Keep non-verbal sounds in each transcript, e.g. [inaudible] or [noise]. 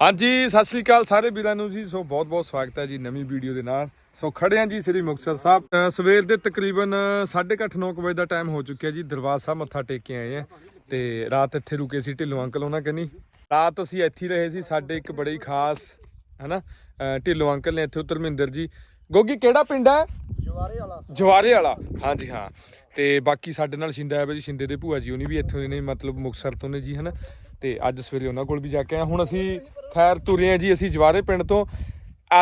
ਹਾਂਜੀ ਸਤਿ ਸ੍ਰੀ ਅਕਾਲ ਸਾਰੇ ਵੀਰਾਂ ਨੂੰ ਜੀ। ਸੋ ਬਹੁਤ ਬਹੁਤ ਸਵਾਗਤ ਹੈ ਜੀ ਨਵੀਂ ਵੀਡੀਓ ਦੇ ਨਾਲ। ਸੋ ਖੜੇ ਹਾਂ ਜੀ ਸ੍ਰੀ ਮੁਕਤਸਰ ਸਾਹਿਬ। ਅ, ਸਵੇਰ ਦੇ ਤਕਰੀਬਨ 8:30 9 ਵਜੇ ਦਾ ਟਾਈਮ ਹੋ ਚੁੱਕਿਆ ਜੀ। ਦਰਬਾਰ ਸਾਹਿਬ ਮੱਥਾ ਟੇਕ ਕੇ ਆਏ ਆ ਤੇ ਰਾਤ ਇੱਥੇ ਰੁਕੇ ਸੀ ਢਿੱਲੋਂ ਅੰਕਲ ਉਹਨਾਂ ਕਹਿੰਦੀ ਰਾਤ ਅਸੀਂ ਇੱਥੇ ਹੀ ਰਹੇ ਸੀ ਸਾਡੇ ਇੱਕ ਬੜੇ ਹੀ ਖਾਸ ਹਨਾ ਅ, ਢਿੱਲੋਂ ਅੰਕਲ ਨੇ ਇੱਥੇ ਧਰਮਿੰਦਰ ਜੀ। ਗੋਗੀ ਕਿਹੜਾ ਪਿੰਡ ਹੈ? ਜਵਾਰੇ ਵਾਲਾ। ਜਵਾਰੇ ਵਾਲਾ। ਹਾਂਜੀ ਹਾਂ। ਤੇ ਬਾਕੀ ਸਾਡੇ ਨਾਲ ਸ਼ਿੰਦਾ ਹੈ ਜੀ ਸ਼ਿੰਦੇ ਦੇ ਭੂਆ ਜੀ ਉਹਨੀ ਵੀ ਇੱਥੋਂ ਦੇ ਨੇ ਮਤਲਬ ਮੁਕਤਸਰ ਤੋਂ ਨੇ ਜੀ ਹਨਾ। ਤੇ ਅੱਜ ਸਵੇਰੇ ਉਹਨਾਂ ਕੋਲ ਵੀ ਜਾ ਕੇ ਆਏ ਹੁਣ ਅਸੀਂ ਖੈਰ ਤੁਰੇ ਆ ਜੀ, ਅਸੀਂ ਜਵਾਰੇ ਪਿੰਡ ਤੋਂ।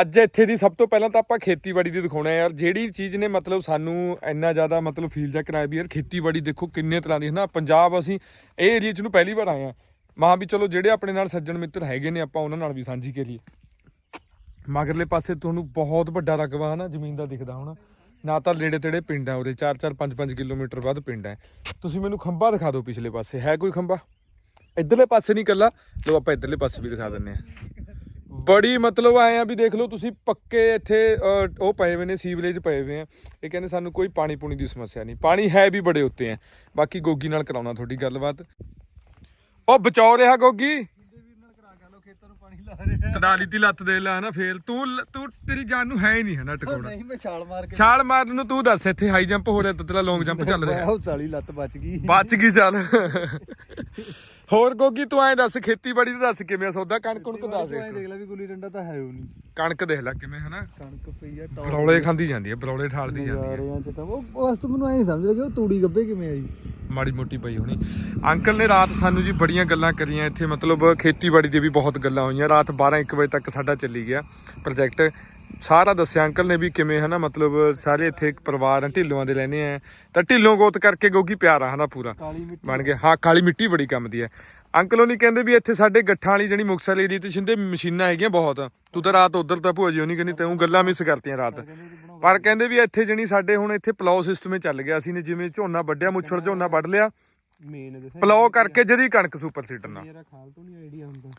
ਅੱਜ ਇੱਥੇ ਦੀ ਸਭ ਤੋਂ ਪਹਿਲਾਂ ਤਾਂ ਆਪਾਂ ਖੇਤੀਬਾੜੀ ਦੀ ਦਿਖਾਉਣਾ ਯਾਰ। ਜਿਹੜੀ ਚੀਜ਼ ਨੇ ਮਤਲਬ ਸਾਨੂੰ ਇੰਨਾ ਜ਼ਿਆਦਾ ਮਤਲਬ ਫੀਲ ਜਾ ਕਰਾਇਆ ਵੀ ਯਾਰ, ਖੇਤੀਬਾੜੀ ਦੇਖੋ ਕਿੰਨੇ ਤਰ੍ਹਾਂ ਦੀ ਹੈ ਨਾ। ਪੰਜਾਬ ਅਸੀਂ ਇਹ ਏਰੀਆ 'ਚ ਨੂੰ ਪਹਿਲੀ ਵਾਰ ਆਏ ਆ ਮਾਂ ਵੀ ਚਲੋ ਜਿਹੜੇ ਆਪਣੇ ਨਾਲ ਸੱਜਣ ਮਿੱਤਰ ਹੈਗੇ ਨੇ, ਆਪਾਂ ਉਹਨਾਂ ਨਾਲ ਵੀ ਸਾਂਝੀ ਕਰੀਏ ਮਗਰਲੇ ਪਾਸੇ ਤੁਹਾਨੂੰ ਬਹੁਤ ਵੱਡਾ ਰਕਬਾ ਹੈ ਨਾ, ਜ਼ਮੀਨ ਦਾ ਦਿਖਦਾ ਹੋਣਾ। ਨਾ ਤਾਂ ਨੇੜੇ ਤੇੜੇ ਪਿੰਡ ਆ ਉਰੇ 4-4 5-5 ਕਿਲੋਮੀਟਰ ਵੱਧ ਪਿੰਡ ਹੈ। ਤੁਸੀਂ ਮੈਨੂੰ ਖੰਭਾ ਦਿਖਾ ਦਿਓ ਪਿਛਲੇ ਪਾਸੇ। ਹੈ ਕੋਈ ਖੰਭਾ? ਇਧਰਲੇ ਪਾਸੇ ਨਹੀਂ ਕੱਲਾ ਲੋ ਆਪਾਂ ਇਧਰਲੇ ਪਾਸੇ ਵੀ ਦਿਖਾ ਦਿੰਨੇ ਆ ਬੜੀ ਮਤਲਬ ਆਏ ਆ ਵੀ ਦੇਖ ਲਓ ਤੁਸੀਂ ਪੱਕੇ ਇੱਥੇ ਉਹ ਪਏ ਹੋਏ ਨੇ ਸੀਵਰੇਜ ਪਏ ਹੋਏ ਆ। ਇਹ ਕਹਿੰਦੇ ਸਾਨੂੰ ਕੋਈ ਪਾਣੀ ਪੂਣੀ ਦੀ ਸਮੱਸਿਆ ਨਹੀਂ। ਪਾਣੀ ਹੈ ਵੀ ਬੜੇ ਉੱਤੇ ਆ। ਬਾਕੀ ਗੋਗੀ ਨਾਲ ਕਰਾਉਣਾ ਤੁਹਾਡੀ ਗੱਲਬਾਤ। ਉਹ ਬਚਾਓ ਰਿਹਾ ਗੋਗੀ। ਖੇਤਾਂ ਨੂੰ ਪਾਣੀ ਲਾ ਰਿਹਾ ਤੜਾਲੀ ਦੀ ਲੱਤ ਦੇ ਲੈ ਨਾ ਫੇਰ। ਤੂੰ ਤੂੰ ਤੇਰੀ ਜਾਨ ਨੂੰ ਹੈ ਹੀ ਨਹੀਂ ਹੈ ਨਾ ਟਿਕਾਉਣਾ ਨਹੀਂ ਮੈਂ ਛਾਲ ਮਾਰ ਕੇ ਛਾਲ ਮਾਰਨ ਨੂੰ ਤੂੰ ਦੱਸ ਇੱਥੇ ਹਾਈ ਜੰਪ ਹੋ ਰਿਹਾ ਤੇ ਤੇਰਾ ਲੌਂਗ ਜੰਪ ਚੱਲ ਰਿਹਾ। ਉਹ 40 ਲੱਤ ਬਚ ਗਈ। ਬਚ ਗਈ ਚੱਲ। ਹੋਰ ਗੋਗੀ ਤੂੰ ਐਂ ਦੱਸ ਖੇਤੀਬਾੜੀ ਦਾ ਦੱਸ ਕਿਵੇਂ ਆ? ਸੌਦਾ ਕਣਕ ਕੁਣਕ ਦੱਸ ਤੂੰ ਐਂ ਦੇ ਦੇਖ ਲੈ ਵੀ ਗੁੱਲੀ ਡੰਡਾ ਤਾਂ ਹੈ ਉਹ ਨਹੀਂ। ਕਣਕ ਦੇਖ ਲੈ ਕਿਵੇਂ ਹਨਾ? ਕਣਕ ਪਈ ਆ ਬਰੌਲੇ ਖਾਂਦੀ ਜਾਂਦੀ ਹੈ ਬਰੌਲੇ ਠਾਲਦੀ ਜਾਂਦੀ ਹੈ ਟਾਰਿਆਂ ਚ ਤਾਂ ਉਹ ਬਸ ਤੂੰ ਮੈਨੂੰ ਐਂ ਨਹੀਂ ਸਮਝ ਲੱਗੇ ਉਹ ਤੂੜੀ ਗੱਬੇ ਕਿਵੇਂ ਆਈ? ਮਾੜੀ ਮੋਟੀ ਪਈ ਹੋਣੀ। ਅੰਕਲ ਨੇ ਰਾਤ ਸਾਨੂੰ ਜੀ ਬੜੀਆਂ ਗੱਲਾਂ ਕਰੀਆਂ ਇੱਥੇ ਮਤਲਬ ਖੇਤੀਬਾੜੀ ਦੀ ਵੀ ਬਹੁਤ ਗੱਲਾਂ ਹੋਈਆਂ। ਰਾਤ 12 1 ਵਜੇ ਤੱਕ ਸਾਡਾ ਚੱਲੀ ਗਿਆ ਪ੍ਰੋਜੈਕਟ ਸਾਰਾ ਦੱਸਿਆ ਅੰਕਲ ਨੇ ਵੀ ਕਿਵੇਂ ਹਨਾ ਮਤਲਬ ਸਾਰੇ ਇੱਥੇ ਇੱਕ ਪਰਿਵਾਰ ਆ ਢਿੱਲੋਂ ਦੇ ਲੈਨੇ ਆ। ਤਾਂ ਢਿੱਲੋਂ ਗੋਤ ਕਰਕੇ ਗੋਗੀ ਪਿਆਰਾ ਹਨਾ ਪੂਰਾ। ਬਣ ਗਿਆ। ਹਾਂ ਕਾਲੀ ਮਿੱਟੀ ਬੜੀ ਕੰਮ ਦੀ ਹੈ। ਅੰਕਲ ਉਹਨੀ ਕਹਿੰਦੇ ਵੀ ਇੱਥੇ ਸਾਡੇ ਗੱਠਾਂ ਵਾਲੀ ਜਿਹੜੀ ਮੁਕਤਸਰ ਏਰੀਆ ਤੇ ਛਿੰਦੇ ਮਸ਼ੀਨਾਂ ਹੈਗੀਆਂ ਬਹੁਤ। ਤੂੰ ਤਾਂ ਰਾਤ ਉਧਰ ਤਾਂ ਭੂਆ ਜੀ ਉਹਨੀ ਕਹਿੰਦੀ ਤੈਨੂੰ ਗੱਲਾਂ ਮਿਸ ਕਰਤੀਆਂ ਰਾਤ। ਪਰ ਕਹਿੰਦੇ ਵੀ ਇੱਥੇ ਜਣੀ ਸਾਡੇ ਹੁਣ ਇੱਥੇ ਪਲਾਉ ਸਿਸਟਮ ਹੀ ਚੱਲ ਗਿਆ ਅਸੀਂ ਨੇ ਜਿਵੇਂ ਝੋਨਾ ਵੱਢਿਆ ਮੁੱਛੜ ਝੋਨਾ ਵੱਢ ਲਿਆ। ਪਲਾਉ ਕਰਕੇ ਜਦੀ ਕਣਕ ਸੁਪਰ ਸੀਡਰ ਨਾਲ। ਮੇਰਾ ਖਾਲ ਤੋਂ ਨਹੀਂ ਆਈਡੀਆ ਹੁੰਦਾ।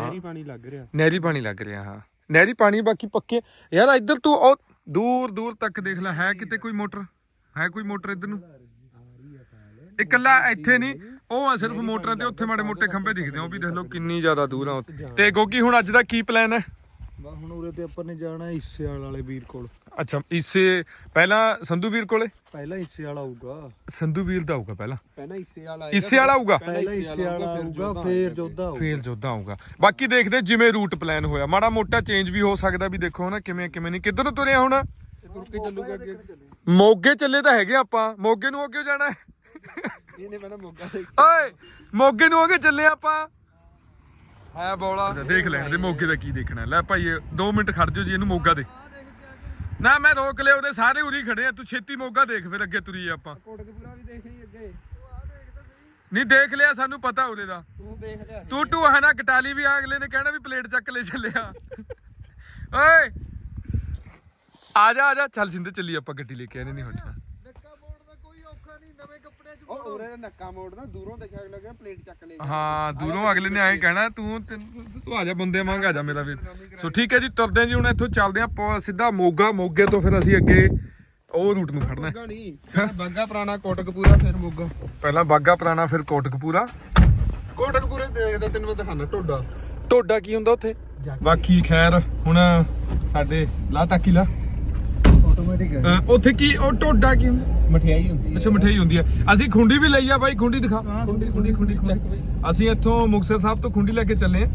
ਨਹਿਰੀ ਪਾਣੀ ਲੱਗ ਰਿਹਾ। ਨਹਿਰੀ ਪਾਣੀ ਲੱਗ ਰਿਹਾ ਹਾਂ। ਨਹਿਰੀ ਪਾਣੀ ਬਾਕੀ ਪੱਕੇ ਯਾਰ ਇੱਧਰ ਤੂੰ ਉਹ ਦੂਰ ਦੂਰ ਤੱਕ ਦੇਖ ਲੈ, ਹੈ ਕਿਤੇ ਕੋਈ ਮੋਟਰ? ਹੈ ਕੋਈ ਮੋਟਰ ਇੱਧਰ ਨੂੰ? ਇਕੱਲਾ ਇੱਥੇ ਨਹੀਂ, ਉਹ ਆ ਸਿਰਫ ਮੋਟਰਾਂ ਤੇ, ਉੱਥੇ ਮਾੜੇ ਮੋਟੇ ਖੰਭੇ ਦਿਖਦੇ ਆ, ਉਹ ਵੀ ਦੇਖ ਲਓ ਕਿੰਨੀ ਜ਼ਿਆਦਾ ਦੂਰ ਆ ਉੱਥੇ। ਤੇ ਗੋਗੀ, ਹੁਣ ਅੱਜ ਦਾ ਕੀ ਪਲਾਨ ਹੈ? ਬਾ ਹੁਣ ਉਰੇ ਤੇ ਆਪਾਂ ਨੇ ਜਾਣਾ ਹਿੱਸੇ ਵਾਲੇ ਵੀਰ ਕੋਲ। ਅੱਛਾ ਇਸੇ ਪਹਿਲਾਂ ਸੰਧੂ ਵੀਰ ਕੋਲੇ? ਪਹਿਲਾਂ ਹਿੱਸੇ ਵਾਲਾ ਆਊਗਾ। ਸੰਧੂ ਵੀਰ ਦਾ ਆਊਗਾ ਪਹਿਲਾਂ? ਪਹਿਲਾਂ ਹਿੱਸੇ ਵਾਲਾ ਇਸੇ ਵਾਲਾ ਆਊਗਾ? ਪਹਿਲਾਂ ਹਿੱਸੇ ਵਾਲਾ ਆਊਗਾ ਫੇਰ ਜੋਧਾ ਆਊਗਾ। ਫੇਰ ਜੋਧਾ ਆਊਗਾ। ਬਾਕੀ ਦੇਖਦੇ ਜਿਵੇਂ ਰੂਟ ਪਲਾਨ ਹੋਇਆ। ਮਾੜਾ ਮੋਟਾ ਚੇਂਜ ਵੀ ਹੋ ਸਕਦਾ ਵੀ ਦੇਖੋ ਹਨਾ ਕਿਵੇਂ ਕਿਵੇਂ ਨਹੀਂ। ਕਿੱਧਰ ਨੂੰ ਤੁਰਿਆ ਹੁਣ? ਚੱਲੂਗਾ ਅੱਗੇ। ਮੋਗੇ ਚੱਲੇ ਤਾਂ ਹੈਗੇ ਆਪਾਂ। ਮੋਗੇ ਨੂੰ ਅੱਗੇ ਜਾਣਾ ਹੈ। ਇਹਨੇ ਪਹਿਲਾਂ ਮੋਗਾ ਓਏ ਮੋਗੇ ਨੂੰ ਅੱਗੇ ਚੱਲੇ ਆਪਾਂ। ਹੈ ਬੋਲਾ। ਦੇਖ ਲੈਣ ਦੇ ਮੋਗੇ ਦਾ ਕੀ ਦੇਖਣਾ। ਲੈ ਭਾਈ 2 ਮਿੰਟ ਖੜ ਜਾਓ ਜੀ ਇਹਨੂੰ ਮੋਗਾ ਦੇ। ਨਾ ਮੈਂ ਰੋਕ ਲਿਆ ਉਹਦੇ ਸਾਰੇ ਉਰੀ ਖੜੇ ਆ। ਤੂੰ ਛੇਤੀ ਮੋਗਾ ਦੇਖ ਫਿਰ ਅੱਗੇ ਤੁਰੀ ਆਪਾਂ। ਕੋਟਕਪੂਰਾ ਵੀ ਦੇਖ ਲਈ ਅੱਗੇ। ਨਹੀਂ ਦੇਖ ਲਿਆ ਸਾਨੂੰ ਪਤਾ ਉਹਦੇ ਦਾ। ਤੂੰ ਦੇਖ ਲਿਆ। ਤੂੰ ਟੂ ਹੈ ਨਾ ਕਟਾਲੀ ਵੀ ਆ ਅਗਲੇ ਨੇ ਕਹਿਣਾ ਵੀ ਪਲੇਟ ਚੱਕ ਲੈ ਚੱਲਿਆ। ਓਏ! ਆ ਜਾ ਆ ਜਾ ਚੱਲ ਸਿੰਦੇ ਚੱਲੀ ਆਪਾਂ ਗੱਡੀ ਲੈ ਕੇ ਆਨੇ ਨਹੀਂ ਹਟਣਾ ਨੱਕਾ ਮੋੜ ਦਾ ਕੋਈ ਔਖਾ ਨਹੀਂ ਨਵੇਂ ਕੱਪੜਿਆਂ ਚ ਉਹ ਉਰੇ ਦਾ ਨੱਕਾ ਮੋੜਨਾ ਦੂਰੋਂ ਦੇਖਿਆ ਲੱਗਿਆ ਪਲੇਟ ਚੱਕ ਲੈ ਹਾਂ ਦੂਰੋਂ ਅਗਲੇ ਨੇ ਐਂ ਕਹਿਣਾ ਤੂੰ ਤੈਨੂੰ- ਤੂੰ ਆ ਜਾ ਬੰਦੇ ਮੰਗ ਆ ਜਾ ਮੇਰਾ ਵੀਰ। ਸੋ ਠੀਕ ਹੈ ਜੀ ਤੁਰਦੇ ਹਾਂ ਜੀ ਹੁਣ ਇੱਥੋਂ ਚੱਲਦੇ ਆਪਾਂ ਸਿੱਧਾ ਮੋਗਾ ਮੋਗੇ ਤੋਂ ਫਿਰ ਅਸੀਂ ਅੱਗੇ ਉਹ ਰੂਟ ਨੂੰ ਫੜਨਾ ਹੈ। ਨਹੀਂ ਬਾਗਾ ਪੁਰਾਣਾ ਕੋਟਕਪੂਰਾ ਫਿਰ ਮੋਗਾ। ਪਹਿਲਾਂ ਬਾਗਾ ਪੁਰਾਣਾ ਫਿਰ ਕੋਟਕਪੂਰਾ। ਕੋਟਕਪੂਰੇ ਦੇਖਦਾ ਤੈਨੂੰ ਮੈਂ ਦਿਖਾਣਾ ਟੋਡਾ ਟੋਡਾ ਕੀ ਹੁੰਦਾ ਉੱਥੇ? ਬਾਕੀ ਖੈਰ ਹੁਣ ਸਾਡੇ ਲਾ ਟਾਕੀ ਲਾ। ਆਟੋਮੈਟਿਕ ਹੈ ਅਹ ਉੱਥੇ ਕੀ ਉਹ ਟੋਡਾ ਕੀ ਹੁੰਦਾ? ਮਠਿਆਈ ਹੁੰਦੀ ਹੈ ਅੱਛਾ ਮਠਿਆਈ ਹੁੰਦੀ ਹੈ ਅਸੀਂ ਖੁੰਡੀ ਵੀ ਲਈ ਆ ਬਾਈ ਖੁੰਡੀ ਦਿਖਾ। ਖੁੰਡੀ ਖੁੰਡੀ ਖੁੰਡੀ ਖੁੰਡੀ। ਅਸੀਂ ਇੱਥੋਂ ਮੁਕਤਸਰ ਸਾਹਿਬ ਤੋਂ ਖੁੰਡੀ ਲੈ ਕੇ ਚੱਲੇ ਆ।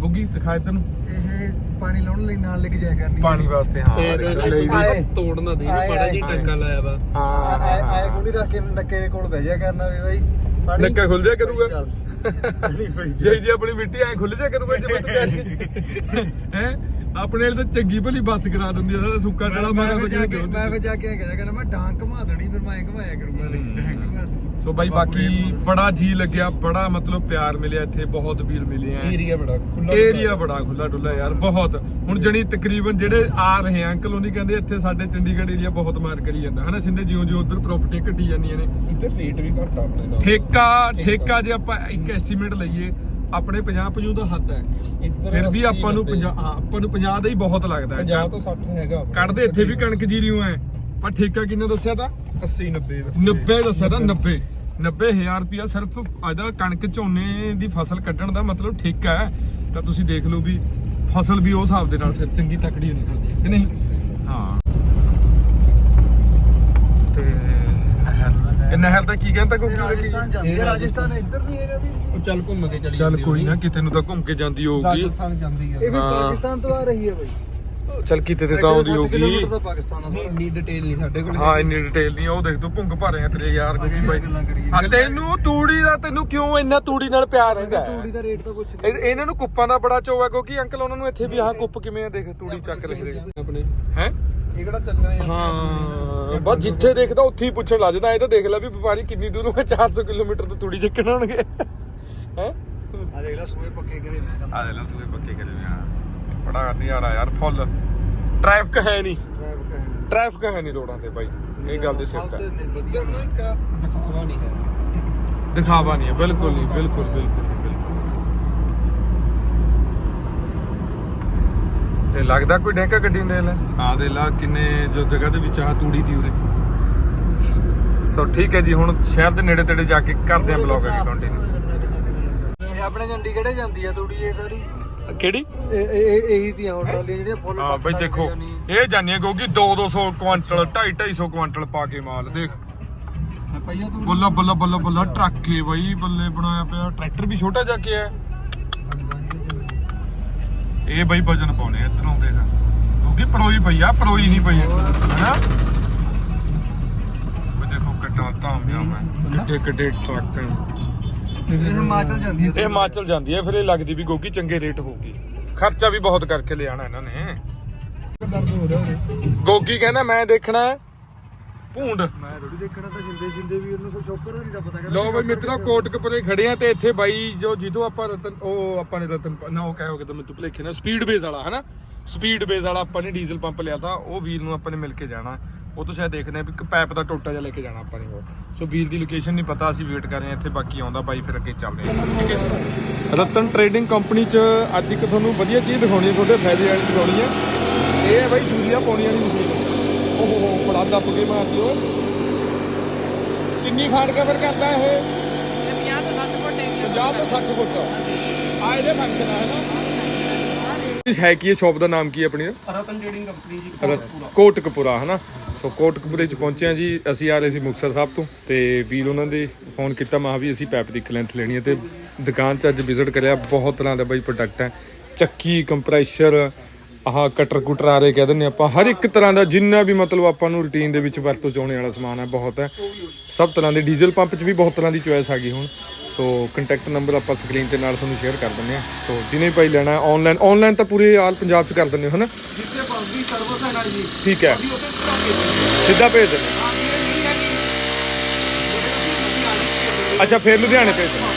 ਗੁੱਗੀ ਦਿਖਾ ਇੱਧਰ ਨੂੰ। ਇਹ ਪਾਣੀ ਲਾਉਣ ਲਈ ਨਾਲ ਲੈ ਕੇ ਜਾਇਆ ਕਰਨੀ ਪਾਣੀ ਵਾਸਤੇ ਹਾਂ। ਲਈ। ਵੀ। ਤੋੜਨਾ ਦੇ ਬੜਾ ਜੀ ਟੰਕਾ ਲਾਇਆ ਵਾ। ਹਾਂ, ਹਾਂ, ਆਏ ਗੁੰਡੀ ਰੱਖ ਕੇ ਨੱਕੇ ਦੇ ਕੋਲ ਬਹਿ ਜਾ ਕਰਨਾ ਵੀ ਬਾਈ। ਪਾਣੀ? ਨੱਕਾ ਖੁੱਲ ਜਾ ਕਰੂਗਾ। ਚੱਲ। [laughs] ਜੇ ਜੇ ਆਪਣੀ ਮਿੱਟੀ ਐ ਖੁੱਲ ਜਾ ਕਰੂਗਾ ਜਿਵੇਂ ਤੂੰ ਕਹਿ ਹੈ? ਆਪਣੇ ਵਾਲੇ ਤਾਂ ਚੰਗੀ ਭਲੀ ਬੱਸ ਕਰਾ ਦਿੰਦੀ ਆ ਸਾਡਾ ਸੁੱਕਾ ਡਲਾ ਮਾਰਾ ਮੈਂ ਜਾ ਕੇ ਮੈਂ ਫਿਰ ਜਾ ਕੇ ਕਹਿੰਦਾ ਕਹਿੰਦਾ ਮੈਂ ਡਾਂਗ ਘੁਮਾ ਦੇਣੀ ਫਿਰ ਮੈਂ ਘੁਮਾਇਆ ਕਰੂੰਗਾ ਡਾਂਗ ਘੁਮਾ ਸੋ ਬਾਈ ਬਾਕੀ ਬੜਾ ਜੀ ਲੱਗਿਆ ਬੜਾ ਮਤਲਬ ਪਿਆਰ ਮਿਲਿਆ ਇੱਥੇ ਬਹੁਤ ਵੀਰ ਮਿਲੇ ਆ ਏਰੀਆ ਬੜਾ ਖੁੱਲਾ ਏਰੀਆ ਬੜਾ ਖੁੱਲਾ ਡੁੱਲਾ ਯਾਰ ਬਹੁਤ। ਹੁਣ ਜਣੀ ਤਕਰੀਬਨ ਜਿਹੜੇ ਆ ਰਹੇ ਆ ਅੰਕਲ ਉਹਨੀ ਕਹਿੰਦੇ ਇੱਥੇ ਸਾਡੇ ਚੰਡੀਗੜ੍ਹ ਏਰੀਆ ਬਹੁਤ ਮਾਰ ਕਰੀ ਜਾਂਦਾ। ਹਨਾ ਸਿੰਦੇ ਜਿਉਂ ਜਿਉਂ ਉਧਰ ਪ੍ਰਾਪਰਟੀ ਘਟੀ ਜਾਂਦੀਆਂ ਨੇ। ਇੱਧਰ ਰੇਟ ਵੀ ਘੱਟ ਆ ਆਪਣੇ ਨਾਲ। ਠੇਕਾ ਠੇਕਾ। ਜੇ ਆਪਾਂ ਇੱਕ ਐਸਟੀਮੇਟ ਲਈਏ ਆਪਣੇ 50 50 ਦਾ ਹੱਦ ਹੈ। ਫਿਰ ਵੀ 80, ਆਪਾਂ ਨੂੰ 90 50 ਹਾਂ, ਆਪਾਂ ਨੂੰ 50 ਦਾ ਹੀ ਬਹੁਤ ਲੱਗਦਾ ਹੈ। 50 ਤੋਂ 60 ਹੈਗਾ ਕੱਢਦੇ ਇੱਥੇ ਵੀ ਕਣਕ ਜੀਰੀਓ ਐ। ਪਰ ਠੇਕਾ ਕਿੰਨਾ ਦੱਸਿਆ ਤਾਂ? 80 90 90 ਦੱਸਿਆ ਤਾਂ 90 90000 ਰੁਪਿਆ ਸਿਰਫ ਇਹਦਾ ਕਣਕ ਝੋਨੇ ਦੀ ਫਸਲ ਕੱਢਣ ਦਾ ਮਤਲਬ ਠੇਕਾ ਹੈ। ਤਾਂ ਤੁਸੀਂ ਦੇਖ ਲਓ ਵੀ ਫਸਲ ਵੀ ਉਸ ਹਿਸਾਬ ਦੇ ਨਾਲ ਫਿਰ ਚੰਗੀ ਤਕੜੀ ਨਿਕਲਦੀ ਹੈ ਕਿ ਨਹੀਂ? ਹਾਂ। ਤੇ ਇਹ ਨਹਿਰ ਦਾ ਕੀ ਕਹਿੰਦਾ ਕੋਈ ਰਾਜਸਥਾਨ ਜਾਂਦੀ ਹੈ ਰਾਜਸਥਾਨ ਇੱਧਰ ਨਹੀਂ ਹੈਗਾ ਵੀ ਉਹ ਚੱਲ ਘੁੰਮ ਕੇ ਚਲੀ ਚੱਲ ਕੋਈ ਨਾ ਕਿਤੇ ਨੂੰ ਤਾਂ ਘੁੰਮ ਕੇ ਜਾਂਦੀ ਹੋਊਗੀ। ਰਾਜਸਥਾਨ ਜਾਂਦੀ ਇਹ ਵੀ ਹਾਂ। ਪਾਕਿਸਤਾਨ ਤੋਂ ਆ ਰਹੀ ਹੈ ਬਾਈ। ਚੱਲ ਕਿਤੇ ਤੇ ਤਾਂ ਆਉਂਦੀ 60 ਹੋਊਗੀ। ਪਾਕਿਸਤਾਨ ਨਹੀਂ ਇੰਨੀ ਡਿਟੇਲ ਨਹੀਂ ਸਾਡੇ ਕੋਲ। ਹਾਂ ਇੰਨੀ ਡਿਟੇਲ ਨਹੀਂ ਉਹ ਦੇਖ ਤੂੰ ਭੁੰਗ ਭਰ ਰਿਹਾ ਤੇਰੇ ਯਾਰ ਕੋਈ ਬਾਈ ਆ ਤੈਨੂੰ ਤੂੜੀ ਦਾ ਤੈਨੂੰ ਕਿਉਂ ਇੰਨਾ ਤੂੜੀ ਨਾਲ ਪਿਆਰ ਹੈਗਾ? ਤੂੜੀ ਦਾ ਰੇਟ ਤਾਂ ਪੁੱਛ ਇਹ- ਇਹਨਾਂ ਨੂੰ ਕੁੱਪਾਂ ਦਾ ਬੜਾ ਚੋਆ ਕਿਉਂਕਿ ਅੰਕਲ ਉਹਨਾਂ ਨੂੰ ਇੱਥੇ ਵੀ ਆਹ ਕੁੱਪ ਕਿਵੇਂ ਆ ਦੇਖ ਤੂੜੀ ਚੱਕ ਰਹੇ ਆਪਣੇ। ਹੈ? ਇਹ ਕਿਹੜਾ ਚੱਲਣਾ ਹੈ? ਹਾਂ ਬਸ ਜਿੱਥੇ ਦੇਖਦਾ ਉੱਥੇ ਹੀ ਪੁੱਛਣ ਲੱਗ ਜਾਂਦਾ। ਇਹ ਤਾਂ ਦੇਖ ਲੈ ਵੀ ਵਪਾਰੀ ਕਿੰਨੀ ਦੂਰੋਂ ਹੈ 400 ਕਿਲੋਮੀਟਰ ਤੋਂ ਤੂੜੀ ਚੱਕਣ ਆਉਣਗੇ। ਹੈ? ਆ ਦੇਖ ਲੈ ਸੂਏ ਪੱਕੇ ਕਰੇ ਮੈਂ ਕਹਿੰਦਾ ਆ ਲੈ ਲੈ ਸੂਏ ਪੱਕੇ ਕਰੇ ਆ ਬੜਾ ਨਜ਼ਾਰਾ ਯਾਰ ਫੁੱਲ। ਟ੍ਰੈਫਿਕ ਹੈ ਨਹੀਂ। ਟ੍ਰੈਫਿਕ ਹੈ ਨਹੀਂ। ਰੋਡਾਂ ਤੇ ਬਾਈ। ਇਹ ਗੱਲ ਦੀ ਸਿਫਤ ਹੈ। ਵਧੀਆ ਨਾ ਇੱਕ ਦਿਖਾਵਾ ਨਹੀਂ ਹੈ। ਦਿਖਾਵਾ ਨਹੀਂ ਹੈ। ਬਿਲਕੁਲ ਨਹੀਂ ਬਿਲਕੁਲ ਬਿਲਕੁਲ ਤੇ ਲੱਗਦਾ ਕੋਈ ਡੈਂਕਾ ਗੱਡੀ ਨੇ ਲੈ। ਆ ਦੇ ਲਾ ਕਿੰਨੇ ਜੋ ਜਗ੍ਹਾ ਦੇ ਵਿੱਚ ਆ ਤੂੜੀ ਦੀ ਉਰੇ। ਸੋ ਠੀਕ ਹੈ ਜੀ ਹੁਣ ਸ਼ਹਿਰ ਦੇ ਨੇੜੇ ਤੇੜੇ ਜਾ ਕੇ ਕਰਦੇ ਆ ਬਲੌਗ ਅਗੇ ਕੰਟੀਨਿਊ ਇਹ ਆਪਣੇ ਚੰਡੀਗੜ੍ਹ ਜਾਂਦੀ ਆ ਤੂੜੀ ਇਹ ਸਾਰੀ? ਕਿਹੜੀ? ਇਹ ਇਹ ਇਹੀ ਦੀਆਂ ਹੁਣ ਟਰਾਲੀਆਂ ਜਿਹੜੀਆਂ ਫੁੱਲ ਹਾਂ ਬਈ ਦੇਖੋ ਇਹ ਜਾਨੀਆਂ ਕਿਉਂਕਿ 2 200 ਕੁਆਂਟਲ 2.5 250 ਕੁਆਂਟਲ ਪਾ ਕੇ ਮਾਲ ਦੇਖ। ਪਈਆ ਬੱਲਾ ਬੱਲਾ ਬੱਲਾ ਬੱਲਾ ਟਰੱਕ ਏ ਬਈ ਬੱਲੇ ਬਣਾਇਆ ਪਿਆ। ਟਰੈਕਟਰ ਵੀ ਛੋਟਾ ਜਾ ਕੇ ਆ ਇਹ ਬਈ ਵਜਨ ਪਾਉਣੇ ਇਧਰੋਂ ਦੇਖ। ਕਿਉਂਕਿ ਪਰੋਈ ਪਈ ਆ ਪਰੋਈ ਨਹੀਂ ਪਈ। ਹੈਨਾ? ਦੇਖੋ ਕਿੱਡਾ ਧਾਮ ਜਾਮ ਹੈ ਕਿੱਡੇ ਕਿੱਡੇ ਟਰੱਕ ਹੈ। ਇਹ ਹਿਮਾਚਲ ਜਾਂਦੀ ਆ ਇਹ ਹਿਮਾਚਲ ਜਾਂਦੀ ਹੈ ਫਿਰ ਇਹ ਲੱਗਦੀ ਵੀ ਗੋਗੀ ਚੰਗੇ ਰੇਟ ਹੋਊਗੀ। ਖਰਚਾ ਵੀ ਬਹੁਤ ਕਰਕੇ ਲਿਆਣਾ ਇਹਨਾਂ ਨੇ। ਦਰਦ ਹੋ ਰਿਹਾ ਉਹਦੇ। ਗੋਗੀ ਕਹਿੰਦਾ ਮੈਂ ਦੇਖਣਾ ਹੈ ਭੂੰਡ। ਮੈਂ ਥੋੜੀ ਦੇਖਣਾ ਤਾਂ ਜਿੰਦੇ ਜਿੰਦੇ ਵੀ ਉਹਨੂੰ ਸੋ ਚੋਕਰ ਨਹੀਂ ਦਾ ਪਤਾ ਕਰਦਾ ਲੋ ਬਈ ਮਿੱਤਰੋ ਕੋਟਕਪੁਰੇ ਖੜੇ ਆ ਤੇ ਇੱਥੇ ਬਾਈ ਜੋ ਜਿੱਦੋਂ ਆਪਾਂ ਰਤਨ ਉਹ ਆਪਾਂ ਨੇ ਰਤਨ ਨਾ ਉਹ ਕਹੋਗੇ ਤਾਂ ਮੈਨੂੰ ਭੁਲੇਖੇ ਨਾ ਸਪੀਡ ਬੇਸ ਵਾਲਾ ਹਨਾ? ਸਪੀਡ ਬੇਸ ਵਾਲਾ ਆਪਾਂ ਨੇ ਡੀਜ਼ਲ ਪੰਪ ਲਿਆ ਤਾਂ ਉਹ ਵੀਰ ਨੂੰ ਆਪਾਂ ਨੇ ਮਿਲ ਕੇ ਜਾਣਾ। ਉਹ ਤੋਂ ਸ਼ਾਇਦ ਦੇਖਦੇ ਆ ਵੀ ਇੱਕ ਪਾਈਪ ਦਾ ਟੋਟਾ ਜਿਹਾ ਲੈ ਕੇ ਜਾਣਾ ਆਪਾਂ ਨੇ ਉਹ। ਸੋ ਵੀਰ ਦੀ ਲੋਕੇਸ਼ਨ ਨਹੀਂ ਪਤਾ ਅਸੀਂ ਵੇਟ ਕਰ ਰਹੇ ਹਾਂ ਇੱਥੇ ਬਾਕੀ ਆਉਂਦਾ ਬਾਈ ਫਿਰ ਅੱਗੇ ਚੱਲਦੇ ਹਾਂ। ਠੀਕ ਹੈ ਰਤਨ ਟਰੇਡਿੰਗ ਕੰਪਨੀ 'ਚ ਅੱਜ ਇੱਕ ਤੁਹਾਨੂੰ ਵਧੀਆ ਚੀਜ਼ ਦਿਖਾਉਣੀ ਹੈ ਤੁਹਾਡੇ ਫਾਇਦੇ ਵਾਲੀ ਦਿਖਾਉਣੀ ਹੈ। ਇਹ ਹੈ ਬਾਈ ਯੂਰੀਆ ਪਾਉਣੀ ਵਾਲੀ ਮਸ਼ੀਨ। ਓਹ ਹੋ ਬੜਾ ਦੱਬ ਕੇ ਮਾਰਦੀ ਉਹ। ਕਿੰਨੀ ਫਾੜ ਕਵਰ ਕਰਦਾ ਇਹ? 50 ਤੋਂ 60 ਫੁੱਟ ਆ। ਇਹਦੇ ਫੰਕਸ਼ਨ ਆ ਹੈ ਨਾ? ਹੈ ਕੀ ਇਹ ਸ਼ਾਪ ਦਾ ਨਾਮ ਕੀ ਹੈ ਆਪਣੀ? ਦਾ ਰਤਨ ਟ੍ਰੇਡਿੰਗ ਕੰਪਨੀ ਜੀ ਕੋਟਕਪੁਰਾ। ਹਨਾ? ਸੋ ਕੋਟਕਪੁਰੇ ਚ ਪਹੁੰਚੇ ਆ ਜੀ ਅਸੀਂ ਆ ਰਹੇ ਸੀ ਮੁਕਤਸਰ ਸਾਹਿਬ ਤੋਂ ਤੇ ਵੀਰ ਉਹਨਾਂ ਦੇ ਫੋਨ ਕੀਤਾ ਮਾ ਵੀ ਅਸੀਂ ਪੈਪ ਦੀ ਇੱਕ ਲੈਂਥ ਲੈਣੀ ਹੈ ਤੇ ਦੁਕਾਨ ਚ ਅੱਜ ਵਿਜ਼ਿਟ ਕਰਿਆ ਬਹੁਤ ਤਰ੍ਹਾਂ ਦਾ ਬਾਈ ਪ੍ਰੋਡਕਟ ਹੈ। ਚੱਕੀ ਕੰਪਰੈਸ਼ਰ ਆਹ ਕਟਰ ਕੁਟਰ ਆ ਰਹੇ ਕਹਿ ਆਪਾਂ। ਹਰ ਇੱਕ ਤਰ੍ਹਾਂ ਦਾ ਜਿੰਨਾ ਵੀ ਮਤਲਬ ਆਪਾਂ ਨੂੰ ਰੂਟੀਨ ਦੇ ਵਿੱਚ ਵਰਤੋਂ ਚ ਆਉਣੇ ਵਾਲਾ ਸਮਾਨ ਹੈ ਬਹੁਤ ਹੈ। ਸਭ ਤਰ੍ਹਾਂ ਦੇ ਡੀਜ਼ਲ ਪੰਪ 'ਚ ਵੀ ਬਹੁਤ ਤਰ੍ਹਾਂ ਦੀ ਚੋਇਸ ਆ ਗਈ ਹੁਣ। ਸੋ ਕੰਟੈਕਟ ਨੰਬਰ ਆਪਾਂ ਸਕਰੀਨ ਤੇ ਨਾਲ ਤੁਹਾਨੂੰ ਸ਼ੇਅਰ ਕਰ ਦਿੰਦੇ ਆ ਸੋ ਜਿਹਨੇ ਭਾਈ ਲੈਣਾ ਆਨਲਾਈਨ ਆਨਲਾਈਨ ਤਾਂ ਪੂਰੇ ਆਲ ਪੰਜਾਬ 'ਚ ਕਰ ਦਿੰਦੇ ਹੋ ਹਨਾ? ਜਿੱਥੇ ਬੱਸ ਦੀ ਸਰਵਿਸ ਹੈ। ਨਾ ਜੀ ਠੀਕ ਹੈ। ਸਿੱਧਾ ਭੇਜ ਦਿੰਦੇ ਨਹੀਂ ਅੱਛਾ ਫਿਰ ਲੁਧਿਆਣੇ ਭੇਜ ਦਿੰਦੇ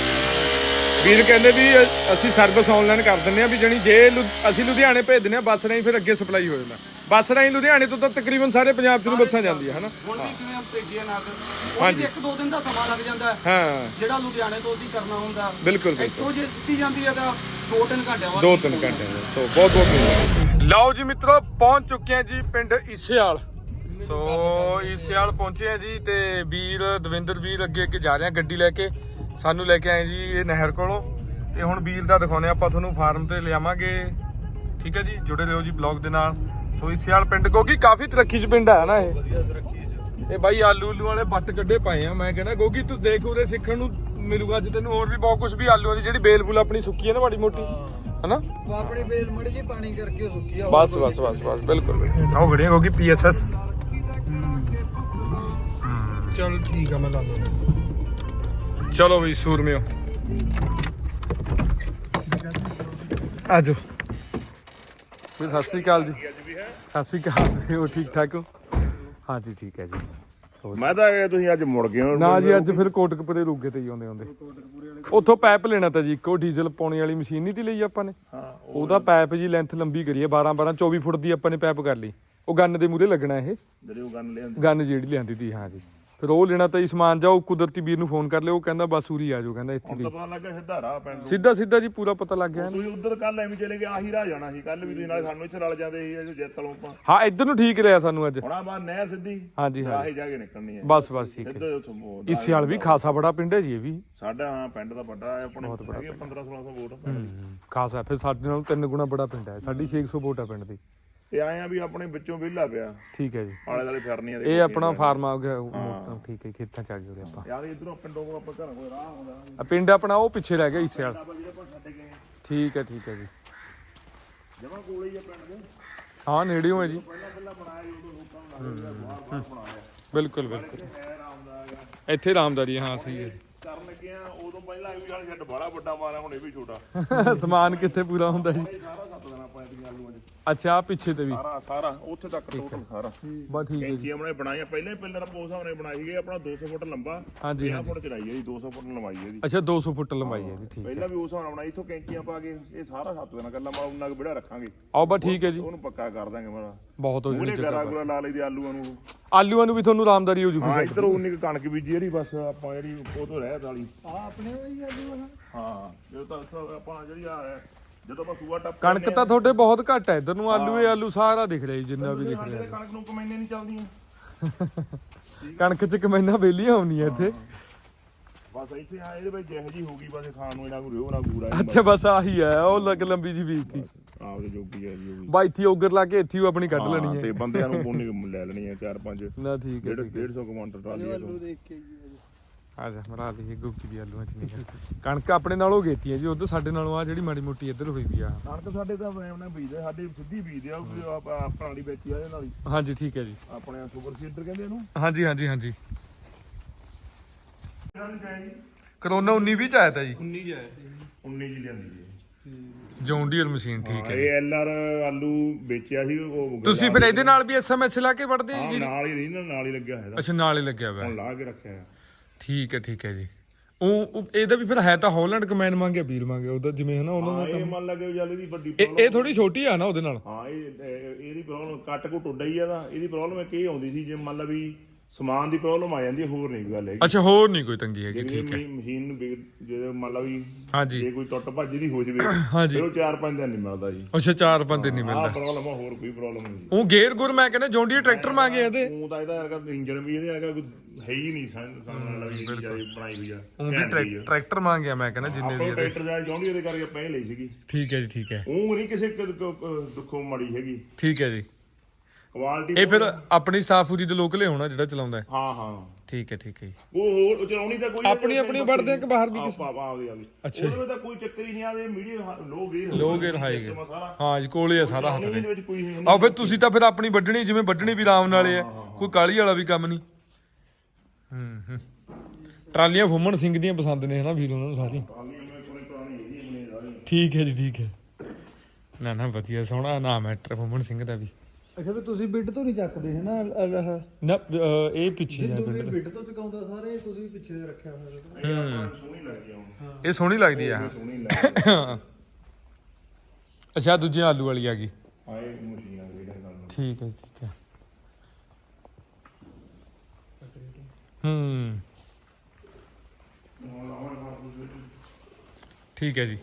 ਵੀਰ ਕਹਿੰਦੇ ਵੀ ਅਸੀਂ ਸਰਵਿਸ ਆਨਲਾਈਨ ਕਰ ਦਿੰਦੇ ਆ ਵੀ ਜਣੀ ਜੇ ਅਸੀਂ ਲੁਧਿਆਣੇ ਭੇਜ ਦਿੰਦੇ ਆ ਬੱਸ ਰਾਹੀਂ ਫਿਰ ਅੱਗੇ ਸਪਲਾਈ ਹੋ ਜਾਂਦਾ। ਬੱਸ ਰਾਹੀਂ ਲੁਧਿਆਣੇ ਤੋਂ ਤਾਂ ਤਕਰੀਬਨ ਸਾਰੇ ਪੰਜਾਬ 'ਚ ਨੂੰ ਬੱਸਾਂ ਜਾਂਦੀਆਂ ਹਨਾ? ਹੁਣ ਵੀ ਕਿਵੇਂ ਭੇਜੀਏ ਨਾਲ? ਹਾਂਜੀ। ਹਾਂਜੀ। ਇੱਕ ਦੋ ਦਿਨ ਦਾ ਸਮਾਂ ਲੱਗ ਜਾਂਦਾ ਹੈ। ਹਾਂ। ਜਿਹੜਾ ਲੁਧਿਆਣੇ ਤੋਂ ਅਸੀਂ ਕਰਨਾ ਹੁੰਦਾ। ਬਿਲਕੁਲ ਬਿਲਕੁਲ। ਇੱਥੋਂ ਜੇ ਸਿੱਧੀ ਜਾਂਦੀ ਹੈ ਤਾਂ ਦੋ ਤਿੰਨ ਘੰਟਿਆਂ ਬਾਅਦ ਦੋ ਤਿੰਨ ਘੰਟੇ ਦਾ। ਸੋ ਬਹੁਤ ਬਹੁਤ ਮਿਹਰਬਾਨੀ। ਲਓ ਜੀ ਮਿੱਤਰੋ ਪਹੁੰਚ ਚੁੱਕੇ ਆ ਜੀ ਪਿੰਡ ਇਸਿਆਲ ਸੋ ਇਸਿਆਲ ਪਹੁੰਚੇ ਆ ਜੀ ਤੇ ਵੀਰ ਦਵਿੰਦਰ ਵੀਰ ਅੱਗੇ ਅੱਗੇ ਜਾ ਰਹੇ ਆ ਗੱਡੀ ਲੈ ਕੇ। ਸਾਨੂੰ ਲੈ ਕੇ ਆਏ ਜੀ ਇਹ ਨਹਿਰ ਕੋਲੋਂ। ਤੇ ਹੁਣ ਵੀਰ ਦਾ ਦਿਖਾਉਨੇ ਆਪਾਂ ਤੁਹਾਨੂੰ ਫਾਰਮ ਤੇ ਲਿਆਵਾਂਗੇ। ਠੀਕ ਹੈ ਜੀ ਜੁੜੇ ਰਹੋ ਜੀ ਬਲੌਗ ਦੇ ਨਾਲ। ਸੋ ਇਸਿਆਲ ਪਿੰਡ ਗੋਗੀ ਕਾਫੀ ਤਰੱਕੀ ਚ ਪਿੰਡ ਹੈ ਨਾ ਇਹ? ਇਹ ਬਾਈ ਆਲੂ ਉਲੂ ਵਾਲੇ ਬੱਟ ਕੱਢੇ ਪਏ ਆ। ਮੈਂ ਕਹਿੰਦਾ ਗੋਗੀ ਤੂੰ ਦੇਖ ਉਰੇ ਸਿੱਖਣ ਨੂੰ ਮਿਲੂਗਾ ਅੱਜ ਤੈਨੂੰ ਹੋਰ ਵੀ ਬਹੁਤ ਕੁਝ ਵੀ ਆਲੂਆਂ ਦੀ ਜਿਹੜੀ ਬੇਲ ਬੁਲ ਆਪਣੀ ਸੁੱਕੀ ਹੈ ਨਾ ਮਾੜੀ ਮੋਟੀ ਹਨਾ? ਉਹ ਆਪਣੀ ਬੇਲ ਮੜੀ ਜੀ ਪਾਣੀ ਕਰਕੇ ਉਹ ਸੁੱਕੀ ਆ ਬਸ ਬਸ ਬਸ ਬਸ ਬਿਲਕੁਲ ਬਿਲਕੁਲ। ਆਹ ਗੜੀਆਂ ਹੋਗੀ ਪੀਐਸਐਸ ਚਲ ਠੀਕ ਆ ਮੈਂ ਲਾ ਲਵਾਂ ਚਲੋ ਵੀ ਸੂਰਮਿਓ। ਆਜੋ ਸਤਿ ਸ੍ਰੀ ਅਕਾਲ ਜੀ। ਸਤਿ ਸ੍ਰੀ ਅਕਾਲ ਉਹ ਠੀਕ ਠਾਕ ਹੋ? ਹਾਂਜੀ ਠੀਕ ਹੈ ਜੀ। ਮੈਂ ਤਾਂ ਇਹ ਤੁਸੀਂ ਅੱਜ ਮੁੜ ਗਏ ਹੋ। ਨਾ ਜੀ ਅੱਜ ਫਿਰ ਕੋਟਕਪੁਰੇ ਰੁਕੇ ਤੇ ਹੀ ਆਉਂਦੇ ਆਉਂਦੇ। ਉੱਥੋਂ ਪਾਈਪ ਲੈਣਾ ਤਾਂ ਜੀ ਇੱਕੋ ਡੀਜ਼ਲ ਪਾਉਣੇ ਵਾਲੀ ਮਸ਼ੀਨ ਨਹੀਂ ਤੀ ਲਈ ਆਪਾਂ ਨੇ। ਉਹਦਾ ਪਾਈਪ ਜੀ ਲੈਂਥ ਲੰਬੀ ਕਰੀਏ 12 12 24 ਫੁੱਟ ਦੀ ਆਪਾਂ ਨੇ ਪਾਈਪ ਕਰ ਲਈ। ਉਹ ਗੰਨ ਦੇ ਮੂਰੇ ਲੱਗਣਾ ਇਹ। ਜਿਹੜੇ ਉਹ ਗੰਨ ਲਿਆਂਦੇ। ਗੰਨ ਜਿਹੜੀ ਲਿਆਂਦੀ ਤੀ ਹਾਂ ਜੀ। ਫਿਰ ਉਹ ਲੈਣਾ ਤਾਂ ਜੀ ਸਮਾਨ ਜਾਓ ਕੁਦਰਤੀ ਵੀਰ ਨੂੰ ਫੋਨ ਕਰ ਲਿਓ ਉਹ ਕਹਿੰਦਾ ਬਸ ਉਰੀ ਆ ਜਾਓ ਕਹਿੰਦਾ ਇੱਥੇ ਹੁਣ ਵੀ। ਤਾਂ ਪਤਾ ਲੱਗਾ ਸਿੱਧਾ ਰਾਹ ਪੈਣ ਸਿੱਧਾ ਸਿੱਧਾ ਜੀ ਪੂਰਾ ਪਤਾ ਲੱਗ ਗਿਆ ਤੁਸੀਂ ਉਧਰ ਕੱਲ ਐਵੇਂ ਚਲੇ ਗਏ ਆਹੀ ਰਾਹ ਜਾਣਾ ਸੀ ਕੱਲ ਵੀ ਤੁਸੀਂ ਨਾਲ ਸਾਨੂੰ ਇੱਥੇ ਰਲ ਜਾਂਦੇ ਸੀ ਜਿੱਤ ਲਓ ਆਪਾਂ। ਹਾਂ ਇੱਧਰ ਨੂੰ ਠੀਕ ਰਿਹਾ ਸਾਨੂੰ ਅੱਜ। ਹੁਣ ਆ ਬਾਹਰ ਨਹਿਰ ਸਿੱਧੀ ਹਾਂਜੀ ਹਾਂ ਆਹੀ ਜਾ ਕੇ ਨਿਕਲਣੀ ਹੈ। ਬਸ ਬਸ ਠੀਕ ਹੈ। ਉੱਥੋਂ ਇਸ ਵਾਲ ਵੀ ਖਾਸਾ ਬੜਾ ਪਿੰਡ ਹੈ ਜੀ ਇਹ ਵੀ। ਸਾਡਾ ਹਾਂ ਪਿੰਡ ਦਾ ਵੱਡਾ ਹੈ ਆਪਣੇ ਹੈਗੇ 15 1600 ਵੋਟ। ਖਾਸਾ ਫਿਰ ਸਾਡੇ ਨਾਲ ਤਿੰਨ ਗੁਣਾ ਬੜਾ ਪਿੰਡ ਹੈ ਸਾਡੀ 600 ਵੋਟ ਹੈ ਪਿੰਡ ਦੀ। ਤੇ ਆਏ ਆ ਵੀ ਆਪਣੇ ਵਿੱਚੋਂ ਵਿਹਲਾ ਪਿਆ। ਠੀਕ ਹੈ ਜੀ। ਆਲੇ ਦੁਆਲੇ ਫਿਰਨੀਆਂ ਇਹ ਆਪਣਾ ਫਾਰਮ ਆ ਗਿਆ ਉਹ- ਠੀਕ ਹੈ ਖੇਤਾਂ ਚ ਆ ਗਏ ਉਰੇ ਆਪਾਂ। ਯਾਰ ਇਧਰੋਂ ਪਿੰਡੋਂ ਕੋਲ ਆਪਾਂ ਘਰਾਂ ਕੋਲ ਰਾਹ ਆਉਂਦਾ ਆ ਪਿੰਡ ਆਪਣਾ ਉਹ ਪਿੱਛੇ ਰਹਿ ਗਿਆ ਇਸੇ ਵਾਲ। ਆਪਾਂ ਜਿਹੜੇ ਆਪਾਂ ਛੱਡ ਗਏ। ਠੀਕ ਹੈ ਠੀਕ ਹੈ ਜੀ। ਜਮਾ ਕੋਲੇ ਹੀ ਆ ਪਿੰਡ ਦੇ। ਹਾਂ ਨੇੜਿਓਂ ਹੈ ਜੀ। ਪਹਿਲਾਂ ਪਹਿਲਾਂ ਬਣਾਇਆ ਉਦੋਂ ਲੋਕਾਂ ਨੂੰ ਲੱਗਦਾ ਬਾਹਰ ਬਾਹਰ ਬਣਾਇਆ। ਬਿਲਕੁਲ ਬਿਲਕੁਲ। ਹੈ ਆਉਂਦਾ ਹੈਗਾ। ਇੱਥੇ ਰਾਮਦਾਰੀ ਹਾਂ ਸਹੀ ਹੈ ਕਰਨ ਲੱਗੇ ਆ ਉਦੋਂ ਪਹਿਲਾਂ ਵੀ ਵਾਲਾ ਛੱਡ ਬੜਾ ਵੱਡਾ ਮਾਰਿਆ ਹੁਣ ਇਹ ਵੀ ਛੋਟਾ। ਜੀ ਸਮਾਨ ਕਿੱਥੇ ਪੂਰਾ ਹੁੰਦਾ ਜੀ? ਇਹ ਸਾਰਾ ਸੱਤ ਦੇਣਾ ਆਪਾਂ ਇਹਦੀਆਂ ਆਲੂਆਂ 'ਚ ਅੱਛਾ ਪਿੱਛੇ ਤੇ ਵੀ। ਸਾਰਾ ਸਾਰਾ ਉੱਥੇ ਤੱਕ ਟੋਟਲ ਸਾਰਾ। ਬਸ ਠੀਕ ਹੈ ਜੀ। ਕੈਂਚੀਆਂ ਬਣਾਏ ਬਣਾਈਆਂ ਪਹਿਲਾਂ ਹੀ ਪਿੱਲਰ ਪੋਸ ਨੇ ਬਣਾਈ ਸੀਗੇ ਆਪਣਾ 200 ਫੁੱਟ ਲੰਬਾ ਹਾਂਜੀ 50 ਫੁੱਟ ਚੜਾਈ ਹੈ ਜੀ 200 ਫੁੱਟ ਲੰਬਾਈ ਹੈ ਜੀ। ਅੱਛਾ 200 ਫੁੱਟ ਲੰਬਾਈ ਹੈ ਜੀ ਠੀਕ ਪਹਿਲਾਂ ਵੀ ਉਸ ਹਿਸਾਬ ਨਾਲ ਬਣਾਈ ਇਥੋਂ ਕੈਂਚੀਆਂ ਪਾ ਕੇ ਇਹ ਸਾਰਾ ਸੱਤ ਦੇਣਾ ਕੱਲਾ ਮਾ ਉਹਨਾਂ ਕੁ ਵਿੜਾ ਰੱਖਾਂਗੇ। ਆਓ ਬਸ ਠੀਕ ਹੈ ਜੀ। ਉਹਨੂੰ ਪੱਕਾ ਕਰ ਦਾਂਗੇ ਮੇਰਾ ਬਹੁਤ ਹੋ ਜਣੀ ਉਹਨੇ ਜਗ੍ਹਾ ਗਰਾ ਗੁਰਾ ਲਾ ਲਈ ਦੀ ਆਲੂਆਂ ਨੂੰ। ਆਲੂਆਂ ਨੂੰ ਵੀ ਤੁਹਾਨੂੰ ਰਾਮਦਾਰੀ ਹੋ ਜੂਗੀ ਹਾਂ ਇੱਧਰ ਉਨੀ ਕੁ ਕਣਕ ਬੀਜੀ ਜਿਹੜੀ ਬਸ ਆਪਾਂ ਜਿਹੜੀ ਉਹ ਤੋਂ ਰਹਿ ਵਾਲੀ ਆ ਆਪਣੇ ਹੀ ਆਲੂ ਆ ਹਾਂ ਜਦੋਂ ਤੱਕ ਆਪਾਂ ਜਿਹੜੀ ਆ ਜਦੋਂ ਆਪਾਂ ਸੂਆ ਟੱਪ ਕਣਕ ਤਾਂ ਤੁਹਾਡੇ ਬਹੁਤ ਘੱਟ ਹੈ ਇਧਰ ਨੂੰ ਆਲੂ ਇਹ ਆਲੂ ਸਾਰਾ ਦਿਖ ਰਿਹਾ ਜੀ ਜਿੰਨਾ ਵੀ ਦਿਖ ਰਿਹਾ। ਸਾਡੇ ਕਣਕ ਨੂੰ ਕਮੈਨੇ ਨਹੀਂ ਚੱਲਦੀਆਂ। [laughs] ਕਣਕ ਚ ਕਮੈਨਾ ਬੇਲੀਆਂ ਹੁੰਦੀਆਂ ਇੱਥੇ। ਬਸ ਇੱਥੇ ਆ ਇਹਦੇ ਵਿੱਚ ਜਿਹੋ ਜੀ ਹੋ ਗਈ ਬਸ ਖਾਣ ਨੂੰ ਇਹਨਾਂ ਨੂੰ ਰਿਓ ਨਾ ਗੂੜਾ ਅੱਛਾ ਬਸ ਆਹੀ ਹੈ ਉਹ ਲੱਗ ਲੰਬੀ ਜੀ ਬੀਜਤੀ ਆਪਦੇ ਜੋਗੀ ਹੈ ਜੀ ਉਹ ਵੀ। ਬਾ ਇੱਥੇ ਉਗਰ ਲਾ ਕੇ ਇੱਥੇ ਹੀ ਉਹ ਆਪਣੀ ਕੱਢ ਲੈਣੀ ਹਾਂ, ਹੈ ਤੇ ਬੰਦਿਆਂ ਨੂੰ ਕੋਨੇ ਲੈ ਲੈਣੀ ਹੈ ਚਾਰ ਪੰਜ। ਨਾ ਠੀਕ ਹੈ ਡੇਢ 150 ਕੁਇੰਟਲ ਟਰਾਲੀ ਹੈ ਆਲੂ ਦੇਖ ਕੇ ਜੀ। ਆ ਜਾ ਮਰਾ ਲਈ ਗੋਕੀ ਦੀ ਆਲੂਆਂ ਚ ਨਹੀਂ ਕਣਕ ਆਪਣੇ ਨਾਲੋਂ ਗੇਤੀ ਹੈ ਜੀ ਉਧਰ ਸਾਡੇ ਨਾਲੋਂ ਆ ਜਿਹੜੀ ਮਾੜੀ ਮੋਟੀ ਇੱਧਰ ਹੋਈ ਵੀ ਆ। ਕਣਕ ਸਾਡੇ ਤਾਂ ਐਵੇਂ ਨਾ ਬੀਜਦੇ ਸਾਡੇ ਸਿੱਧੀ ਬੀਜਦੇ ਆ ਉਹ ਆਪਾਂ ਆਪਣਾ ਵਾਲੀ ਵੇਚੀ ਆ ਇਹਦੇ ਨਾਲ ਹੀ ਹਾਂਜੀ ਠੀਕ ਹੈ ਜੀ। ਆਪਣੇ ਸੁਪਰ ਸੀਡਰ ਕਹਿੰਦੇ ਇਹਨੂੰ। ਹਾਂਜੀ ਹਾਂਜੀ ਹਾਂਜੀ। ਕਰੋਨਾ 19 ਵੀ ਚ ਆਇਆ ਤਾ ਜੀ। 19 ਜਾਏ 19 ਜੀ ਲਿਆਂਦੀ ਜੀ ਜੌਂਡੀਅਰ ਮਸ਼ੀਨ ਠੀਕ ਹੈ ਇਹ ਐਲ ਆਰ ਆਲੂ ਵੇਚਿਆ ਸੀ ਉਹ ਤੁਸੀਂ ਫਿਰ ਇਹਦੇ ਨਾਲ ਵੀ ਐਸਐਮਐਸ ਲਾ ਕੇ ਵੜਦੇ ਹੋ ਜੀ? ਨਾਲ ਹੀ ਰਹੀ ਨਾ ਨਾਲ ਹੀ ਲੱਗਿਆ ਹੋਇਆ। ਅੱਛਾ ਨਾਲ ਹੀ ਲੱਗਿਆ ਹੋਇਆ। ਹੁਣ ਲਾ ਕੇ ਰੱਖਿਆ। ਹੈ। ਠੀਕ ਹੈ ਠੀਕ ਹੈ ਜੀ। ਉਹ ਉਹ- ਇਹਦਾ ਵੀ ਫਿਰ ਹੈ ਤਾਂ ਹਾਲੈਂਡ ਕਮੈਨ ਮੰਗਿਆ ਵੀਰ ਮੰਗਿਆ ਉਹਦਾ ਜਿਵੇਂ ਹਨਾ ਉਹਨਾਂ ਹਾਂ ਦਾ ਇਹ ਮੰਨ ਲੱਗੇ ਜਲ ਦੀ ਵੱਡੀ ਇਹ ਇਹ ਥੋੜੀ ਛੋਟੀ ਆ ਨਾ ਉਹਦੇ ਨਾਲ। ਹਾਂ ਇਹ ਇਹ- ਇਹਦੀ ਪ੍ਰੋਬਲਮ ਕੱਟ ਕੋ ਟੁੱਡਾ ਹੀ ਆ ਦਾ ਇਹਦੀ ਪ੍ਰੋਬਲਮ ਇੱਕ ਇਹ ਆਉਂਦੀ ਸੀ ਜੇ ਮੰਨ ਲਾ ਵੀ ਸਮਾਨ ਦੀ ਪ੍ਰੋਬਲਮ ਆ ਜਾਂਦੀ ਹੈ, ਹੋਰ ਨਹੀਂ ਕੋਈ ਗੱਲ ਹੈਗੀ। ਅੱਛਾ ਹੋਰ ਨਹੀਂ ਕੋਈ ਤੰਗੀ ਹੈਗੀ ਜੇ ਠੀਕ ਹੈ। ਮਸ਼ੀਨ ਨੂੰ ਵਿਗ- ਜੇ ਮੰਨ ਲਾ ਵੀ ਹਾਂਜੀ। ਜੇ ਕੋਈ ਟੁੱਟ ਭੱਜ ਦੀ ਹੋ ਜਵੇ [coughs] ਹਾਂਜੀ। ਫਿਰ ਉਹ 4-5 ਦਿਨ ਨਹੀਂ ਮਿਲਦਾ ਜੀ। ਅੱਛਾ ਚਾਰ ਬੰਦੇ ਨਹੀਂ ਆਹ ਮਿਲਦਾ। ਪ੍ਰੋਬਲਮ ਆ ਹੋਰ ਕੋਈ ਪ੍ਰੋਬਲਮ ਨਹੀਂ। ਉਹ ਗੇਅਰ ਗੁਰ ਮੈਂ ਕਹਿੰਦਾ ਜੌਂਡੀਅਰ ਟਰੈਕਟਰ ਮੰਗੇ ਇਹਦੇ ਉਹ ਤਾਂ ਇਹਦਾ ਹੈਗਾ ਇੰਜਨ ਵੀ ਇਹਦੇ ਹੈਗਾ ਕੋਈ ਹੈ ਹੀ ਨਹੀਂ ਸਾਨੂੰ ਨਾਲ ਵੀ ਜਿਹੜੀ ਬਣਾਈ ਹੋਈ ਆ ਉਹ ਵੀ ਟਰੈਕਟਰ ਮੰਗਿਆ ਮੈਂ ਕਹਿੰਦਾ ਜਿੰਨੇ ਦੀ ਇਹਦੇ ਟਰੈਕਟਰ ਦਾ ਜੌਂਡੀ ਇਹਦੇ ਕਰਕੇ ਆਪਾਂ ਇਹ ਲਈ ਸੀਗੀ। ਠੀਕ ਹੈ ਜੀ ਠੀਕ ਹੈ। ਉਹ ਨਹੀਂ ਕਿਸੇ ਕ- ਕ- ਕ- ਦੁੱਖੋਂ ਮੜੀ ਹੈਗੀ। ਠੀਕ ਹੈ ਜੀ। ਕੁਆਲਿਟੀ ਇਹ ਫਿਰ ਆਪਣੀ ਸਟਾਫ ਪੂਰੀ ਦੇ ਲੋਕਲੇ ਹੋਣਾ ਜਿਹੜਾ ਚਲਾਉਂਦਾ ਹੈ। ਹਾਂ ਹਾਂ। ਠੀਕ ਹੈ ਠੀਕ ਹੈ ਜੀ। ਉਹ ਹੋਰ ਚਲਾਉਣੀ ਤਾਂ ਕੋਈ ਆਪਣੀ- ਆਪਣੀ ਵੜਦੇ ਆ ਕਿ ਬਾਹਰ ਵੀ ਕਿਸੇ ਆਪਾ ਆਪਦੀ ਆਪਦੀ ਅੱਛਾ ਉਹਦੇ ਵਿੱਚ ਤਾਂ ਕੋਈ ਚੱਕਰ ਹੀ ਨਹੀਂ ਆਦੇ media low gear Low gear, high gear। ਸਾਰਾ। ਹਾਂ ਜੀ ਕੋਲੇ ਆ ਸਾਰਾ ਹੱਥ ਦੇ ਦੇ ਵਿੱਚ ਕੋਈ ਨਹੀਂ ਆਹ ਫਿਰ ਤੁਸੀਂ ਤਾਂ ਫਿਰ ਆਪਣੀ ਵੱਢਣੀ ਜਿਵੇਂ ਵੱਢਣੀ ਵੀ ਆਰਾਮ ਨਾਲੇ ਆ ਕੋਈ ਕਾਲੀ ਵਾਲਾ ਵੀ ਕੰਮ ਨਹੀਂ। ਹੂੰ ਹੂੰ ਟਰਾਲੀਆਂ ਫੁੰਮਣ ਸਿੰਘ ਦੀਆਂ ਪਸੰਦ ਨੇ ਹਨਾ ਵੀਰ ਉਹਨਾਂ ਨੂੰ ਸਾਰੀ। ਠੀਕ ਹੈ ਜੀ ਠੀਕ ਹੈ। ਨਾ ਨਾ ਵਧੀਆ ਸੋਹਣਾ ਨਾਮ ਹੈ ਟਰ ਫੁੰਮਣ ਸਿੰਘ ਦਾ ਵੀ। ਅੱਛਾ ਵੀ ਤੁਸੀਂ ਬਿੱਡ ਤੋਂ ਨਹੀਂ ਚੱਕਦੇ ਹੈ ਨਾ ਆਹ ਨਾ ਇਹ ਪਿੱਛੇ ਵੀ ਦਾ। ਬਿੱਡ ਤੋਂ ਚਕਾਉਂਦਾ ਸਾਰੇ ਤੁਸੀਂ ਪਿੱਛੇ ਦੇ ਰੱਖਿਆ ਹੋਇਆ ਹੂੰ। ਸੋਹਣੀ ਲੱਗਦੀ ਆ ਇਹ ਸੋਹਣੀ ਲੱਗਦੀ ਆ? ਸੋਹਣੀ ਲੱਗਦੀ ਆ। ਅੱਛਾ ਦੂਜੀ ਆਲੂ ਵਾਲੀ ਆ ਗਈ। ਠੀਕ ਹੈ ਠੀਕ ਹੈ। ਹੂੰ। ਠੀਕ ਹੈ ਜੀ।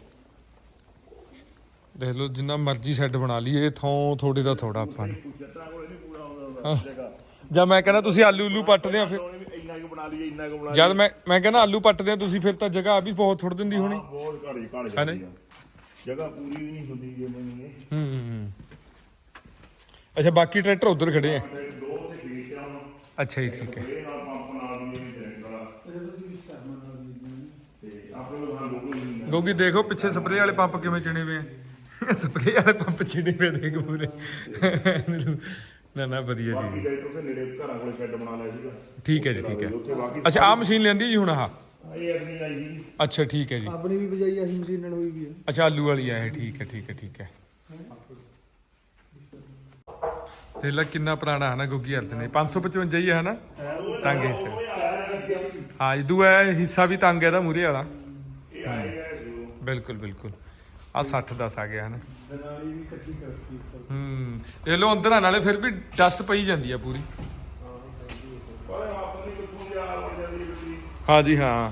ਦੇਖ ਲਓ ਜਿੰਨਾ ਮਰਜ਼ੀ ਸੈੱਟ ਬਣਾ ਲਈਏ ਥੋਂ ਥੋੜੇ ਦਾ ਥੋੜਾ ਆਪਾਂ ਨੂੰ। ਜੱਟਾਂ ਕੋਲ ਨਹੀਂ ਪੂਰਾ ਆਉਂਦਾ ਜਗ੍ਹਾ ਜਾਂ ਮੈਂ ਕਹਿੰਦਾ ਤੁਸੀਂ ਆਲੂ ਉਲੂ ਪੱਟਦੇ ਆ ਫਿਰ ਉਹਨੇ ਵੀ ਇੰਨਾ ਕੁ ਬਣਾ ਲਈਏ ਇੰਨਾ ਕੁ ਬਣਾ ਜਦ ਮੈਂ ਮੈਂ ਕਹਿੰਦਾ ਆਲੂ ਪੱਟਦੇ ਆ ਤੁਸੀਂ ਫਿਰ ਤਾਂ ਜਗ੍ਹਾ ਵੀ ਬਹੁਤ ਥੋੜ ਦਿੰਦੀ ਹੋਣੀ। ਬਹੁਤ ਘੜੀ ਘੜ ਜਾਂਦੀ ਆ। ਜਗ੍ਹਾ ਪੂਰੀ ਵੀ ਨਹੀਂ ਹੁੰਦੀ ਜੇ ਮੈਨੂੰ ਇਹ ਹੂੰ ਹੂੰ, ਹੂੰ। ਅੱਛਾ ਬਾਕੀ ਟਰੈਕਟਰ ਉਧਰ ਖੜੇ ਆ। ਦੋ ਤੇ ਅੱਛਾ ਜੀ ਠੀਕ ਹੈ ਇਹ ਨਾਲ ਪੰਪ ਨਾਲ ਵੀ ਇਹ ਜੈਕ ਵਾਲਾ ਤੇ ਆਪਣੇ ਕੋਲ ਹਾਂ ਲੋਗੋ ਹੀ ਨਹੀਂ ਗੋਗੀ ਦੇਖੋ ਪਿੱਛੇ ਸਪਰੇਅ ਵਾਲੇ ਪੰਪ ਕਿਵੇਂ ਚਿਣੇ ਹੋਏ ਆ। ਸਪਰੇਅ ਵਾਲੇ ਪੰਪ ਚਿਣੇ ਹੋਏ ਦੇਖ ਪੂਰੇ। ਨਾ ਨਾ ਵਧੀਆ ਜੀ। ਬਾਕੀ ਗਾਈਡ ਉੱਥੇ ਨੇੜੇ ਘਰਾਂ ਕੋਲੇ ਸ਼ੈੱਡ ਬਣਾ ਲਿਆ ਸੀਗਾ। ਠੀਕ ਹੈ ਜੀ ਠੀਕ ਹੈ। ਬਾਕੀ ਅੱਛਾ ਆ ਮਸ਼ੀਨ ਲੈਂਦੀ ਜੀ ਹੁਣ ਆਹ? ਇਹ ਅਗਨੀ ਆਈ ਸੀ ਅੱਛਾ ਠੀਕ ਹੈ ਜੀ। ਆਪਣੀ ਵੀ ਬਜਾਈ ਆਹੀ ਮਸ਼ੀਨ ਨਾਲ ਹੋਈ ਵੀ ਹੈ। ਅੱਛਾ ਆਲੂ ਵਾਲੀ ਆ ਇਹ ਠੀਕ ਹੈ ਠੀਕ ਹੈ ਠੀਕ ਹੈ। ਦੇਖ ਲੈ ਕਿੰਨਾ ਪੁਰਾਣਾ ਹੈ ਨਾ ਗੁੱਗੀ ਅਰਦ ਨੇ। 555 ਹੀ ਹੈ ਨਾ ਤੰਗ ਹਿੱਸਾ ਹਾਂ ਜੀ ਦੂਆ ਹਿੱਸਾ ਵੀ ਤੰਗ ਹੈ ਦਾ ਮੂਰੇ ਵਾਲਾ। ਬਿਲਕੁਲ ਬਿਲਕੁਲ। ਆ 60 10 ਆ ਗਿਆ ਹੈ ਨਾ ਦਨਾਲੀ ਵੀ ਇਕੱਠੀ ਕਰਤੀ ਹੂੰ ਇਹ ਲੋ ਅੰਦਰ ਆ ਨਾਲੇ ਫਿਰ ਵੀ ਡਸਟ ਪਈ ਜਾਂਦੀ ਆ ਪੂਰੀ। ਹਾਂ ਜੀ ਹਾਂ।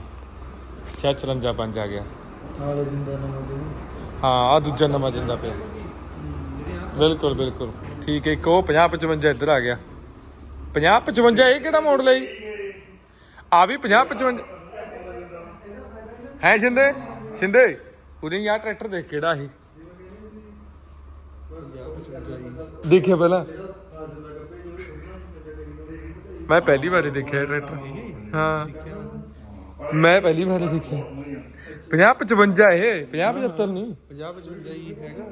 ਸ਼ਾਇਦ 54 ਪੰਜ ਆ ਗਿਆ। ਨਵਾਂ ਹਾਂ ਆ ਦੂਜਾ ਨਵਾਂ ਜਿੰਦਾ ਪਿਆ। ਬਿਲਕੁਲ ਬਿਲਕੁਲ। ਠੀਕ ਹੈ ਇੱਕ ਉਹ 50 55 ਇੱਧਰ ਆ ਗਿਆ। 50 55 ਇਹ ਕਿਹੜਾ ਮਾਡਲ ਹੈ ਜੀ? ਆ ਵੀ 50 55 ਹੈ ਸਿੰਦੇ ਸਿੰਦੇ ਉਹਦੇ ਯਾਰ ਟਰੈਕਟਰ ਦੇਖ ਕਿਹੜਾ ਇਹ ਦੇਖਿਆ ਪਹਿਲਾਂ। ਮੈਂ ਪਹਿਲੀ ਵਾਰੀ ਦੇਖਿਆ ਟਰੈਕਟਰ ਹਾਂ। ਮੈਂ ਪਹਿਲੀ ਵਾਰੀ ਦੇਖਿਆ। 50 55 ਇਹ 50 75 ਨਹੀਂ। 50 55 ਹੀ ਹੈਗਾ।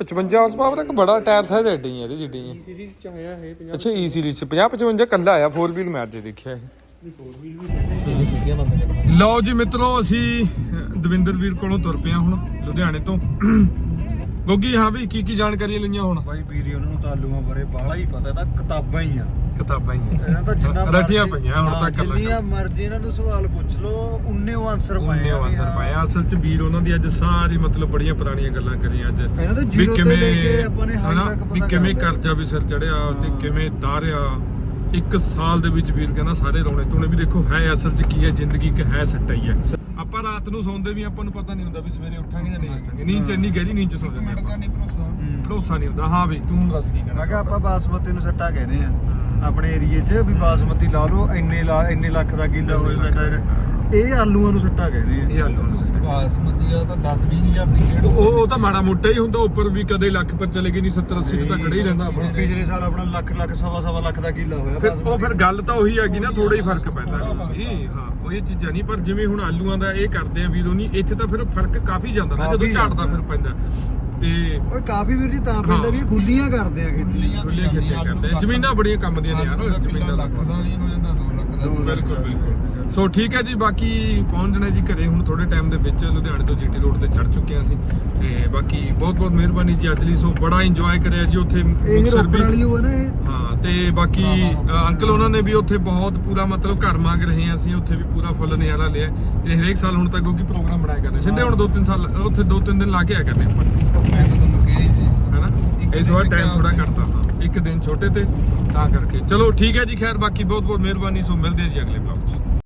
55 ਹਾਰਸ ਪਾਵਰ ਇੱਕ ਬੜਾ ਟਾਇਰ ਥਾ ਹੈ ਇਹਦੀ ਜਿੱਡੀ ਸੀਰੀਜ਼ ਚ ਆਇਆ ਹੈ 50 ਅੱਛਾ ਈ ਸੀਰੀਜ਼ ਚ 50 55 ਕੱਲਾ ਆਇਆ 4 ਵੀਲ ਮੈਂ ਅੱਜ ਦੇਖਿਆ ਇਹ। ਲਓ ਜੀ ਮਿੱਤਰੋ ਅਸੀਂ ਦਵਿੰਦਰ ਵੀਰ ਕੋਲੋਂ ਤੁਰ ਪਿਆ ਹੁਣ ਲੁਧਿਆਣੇ ਤੋਂ। ਗੋਗੀ ਹਾਂ ਵੀ ਕੀ ਕੀ ਜਾਣਕਾਰੀਆਂ ਲਈਆਂ ਹੁਣ? ਬਾਈ ਵੀਰੇ ਉਹਨਾਂ ਨੂੰ ਤਾਂ ਆਲੂਆਂ ਬਾਰੇ ਬਾਹਲਾ ਹੀ ਪਤਾ ਤਾਂ ਕਿਤਾਬਾਂ ਹੀ ਆ। ਕਿਤਾਬਾਂ ਹੀ ਇਹਨਾਂ ਤਾਂ ਜਿੰਨਾ [laughs] ਰੱਟੀਆਂ ਪਈਆਂ ਹੁਣ ਤੱਕ ਜਿੰਨੀਆਂ ਮਰਜ਼ੀ ਇਹਨਾਂ ਨੂੰ ਸਵਾਲ ਪੁੱਛ ਲਓ ਉਨੇ ਉਹ ਆਨਸਰ ਪਾਏ ਆ। ਵੀ ਆਨਸਰ। ਪਾਇਆ ਅਸਲ ਚ ਵੀਰ ਉਹਨਾਂ ਦੀ ਅੱਜ ਸਾਰੀ ਮਤਲਬ ਬੜੀਆਂ ਪੁਰਾਣੀਆਂ ਗੱਲਾਂ ਕਰੀਆਂ ਅੱਜ। ਵੀ ਕਿਵੇਂ ਆਪਾਂ ਨੇ ਤੱਕ ਵੀ ਪਤਾ ਕਿਵੇਂ। ਕਰਜ਼ਾ ਵੀ ਸਿਰ ਚੜਿਆ ਤੇ ਕਿਵੇਂ ਤਾਰਿਆ ਇੱਕ ਸਾਲ ਦੇ ਵਿੱਚ ਵੀਰ ਕਹਿੰਦਾ ਸਾਰੇ ਰੋਣੇ ਤੋਣੇ ਵੀ ਦੇਖੋ ਹੈ ਅਸਲ ਚ ਕੀ ਹੈ ਜ਼ਿੰਦਗੀ ਕਿ ਹੈ ਸੱਟਾ ਹੀ। ਹੈ ਆਪਾਂ ਰਾਤ ਨੂੰ ਸੌਂਦੇ ਵੀ ਆਪਾਂ ਨੂੰ ਪਤਾ ਨਹੀਂ ਹੁੰਦਾ ਵੀ ਸਵੇਰੇ ਉੱਠਾਂਗੇ ਜਾਂ ਨਹੀਂ ਉੱਠਾਂਗੇ। ਨੀਂਦ ਚ ਇੰਨੀ ਗਹਿਰੀ ਨੀਂਦ ਚ ਸੌ ਜਾਂਦੇ ਆਪਾਂ। ਨਹੀਂ ਭਰੋਸਾ। ਭਰੋਸਾ ਨਹੀਂ ਹੁੰਦਾ। ਹਾਂ ਵੀ ਤੂੰ ਦੱਸ ਕੀ ਕਹਿਣਾ ਮੈਂ ਕਿਹਾ ਆਪਾਂ ਬਾਸਮਤੀ ਨੂੰ ਸੱਟਾ ਕਹਿੰਦੇ ਆ। ਆਪਣੇ ਏਰੀਏ 'ਚ ਵੀ ਬਾਸਮਤੀ ਲਾ ਲਓ ਇੰਨੇ ਲਾ ਇੰਨੇ ਲੱਖ ਦਾ ਕਿੱਲਾ ਹੋ ਜਾਂਦਾ ਇਹ ਆਲੂਆਂ ਨੂੰ ਸੱਟਾ ਕਹਿੰਦੇ ਆ। ਇਹ ਆਲੂ ਨੂੰ ਸੱਟਾ। ਬਾਸਮਤੀ ਆ ਤਾਂ 10 20000 ਦੀ ਖੇਡ ਉਹ ਉਹ ਤਾਂ ਮਾੜਾ ਮੋਟਾ ਹੀ ਹੁੰਦਾ ਉੱਪਰ ਵੀ ਕਦੇ ਲੱਖ ਪਰ ਚਲੇ ਗਈ ਨਹੀਂ 70 80 ਤੇ ਤਾਂ ਖੜਾ ਹੀ ਰਹਿੰਦਾ ਆਪਣਾ। ਪਿਛਲੇ ਸਾਲ ਆਪਣਾ ਲੱਖ ਲੱਖ ਸਵਾ ਸਵਾ ਲੱਖ ਦਾ ਕਿੱਲਾ ਹੋਇਆ ਫਿਰ ਉਹ। ਫਿਰ ਗੱਲ ਤਾਂ ਉਹੀ ਹੈਗੀ ਨਾ ਥੋੜਾ ਹੀ ਫ਼ਰਕ ਪੈਂਦਾ। ਹੈ ਵੀ ਹਾਂ ਉਹ ਇਹ ਚੀਜ਼ਾਂ ਨਹੀਂ ਪਰ ਜਿਵੇਂ ਹੁਣ ਆਲੂਆਂ ਦਾ ਇਹ ਕਰਦੇ ਆ ਵੀਰੋ ਨਹੀਂ ਇੱਥੇ ਤਾਂ ਫਿਰ ਫ਼ਰਕ ਕਾਫੀ ਜਾਂਦਾ ਨਾ ਜਦੋਂ ਝਾੜਦਾ ਫਿਰ ਪੈਂਦਾ। ਤੇ ਓਏ ਕਾਫੀ ਵੀਰ ਜੀ ਤਾਂ ਪੈਂਦਾ ਵੀ ਇਹ ਖੁੱਲੀਆਂ ਕਰਦੇ ਆ ਖੇਤੀ। ਖੁੱਲੀਆਂ ਖੇਤੀਆਂ ਕਰਦੇ ਆ। ਜ਼ਮੀਨਾਂ ਬੜੀਆਂ ਕੰਮ ਦੀਆਂ ਨੇ ਯਾਰ ਜ਼ਮੀਨਾਂ ਲੱਖ ਦਾ ਵੀ ਹੋ ਜਾਂਦਾ 2 ਲੱਖ ਦਾ ਦੋ ਲੱਖ ਬਿਲਕੁਲ ਬਿਲਕੁਲ। ਸੋ ਠੀਕ ਹੈ ਜੀ ਬਾਕੀ ਪਹੁੰਚ ਜਣਾ ਜੀ ਘਰੇ ਹੁਣ ਥੋੜੇ ਟਾਈਮ ਦੇ ਵਿੱਚ ਲੁਧਿਆਣੇ ਤੋਂ ਜੀਟੀ ਰੋਡ ਤੇ ਚੜ ਚੁੱਕੇ ਹਾਂ ਅਸੀਂ। ਤੇ ਬਾਕੀ ਬਹੁਤ ਬਹੁਤ ਮਿਹਰਬਾਨੀ ਜੀ ਅੱਜ ਲਈ। ਸੋ ਬੜਾ ਇੰਜੋਏ ਕਰਿਆ ਜੀ ਉੱਥੇ ਵਾਲੀ ਵੀ ਹਾਂ ਤੇ ਬਾਕੀ ਅੰਕਲ ਉਹਨਾਂ ਨੇ ਵੀ ਉੱਥੇ ਬਹੁਤ ਪੂਰਾ ਮਤਲਬ ਘਰ ਮੰਗ ਰਹੇ ਹਾਂ ਅਸੀਂ। ਉੱਥੇ ਵੀ ਪੂਰਾ ਫੁੱਲ ਨਜ਼ਾਰਾ ਲਿਆ। ਤੇ ਹਰੇਕ ਸਾਲ ਹੁਣ ਤੱਕ ਕਿਉਂਕਿ ਪ੍ਰੋਗਰਾਮ ਬਣਾਇਆ ਕਰਦੇ। ਸਿੰਦੇ ਹੁਣ ਦੋ ਤਿੰਨ ਸਾਲ ਉੱਥੇ ਦੋ ਤਿੰਨ ਦਿਨ ਲਾ ਕੇ ਆਇਆ ਕਰਦੇ ਆਪਾਂ। ਮੈਂ ਤਾਂ ਤੁਹਾਨੂੰ ਕਿਹਾ ਸੀ। ਹੈਨਾ ਇਸ ਵਾਰ ਟਾਈਮ ਥੋੜਾ ਘਟਦਾ ਹਾਂ। ਇੱਕ ਦਿਨ ਛੋਟੇ ਤੇ ਤਾਂ ਕਰਕੇ। ਚਲੋ ਠੀਕ ਹੈ ਜੀ, ਖੈਰ, ਬਾਕੀ ਬਹੁਤ ਬਹੁਤ ਮਿਹਰਬਾਨੀ, ਸੋ ਮਿਲਦੇ ਜੀ ਅਗਲੇ ਬਲੌਗ 'ਚ।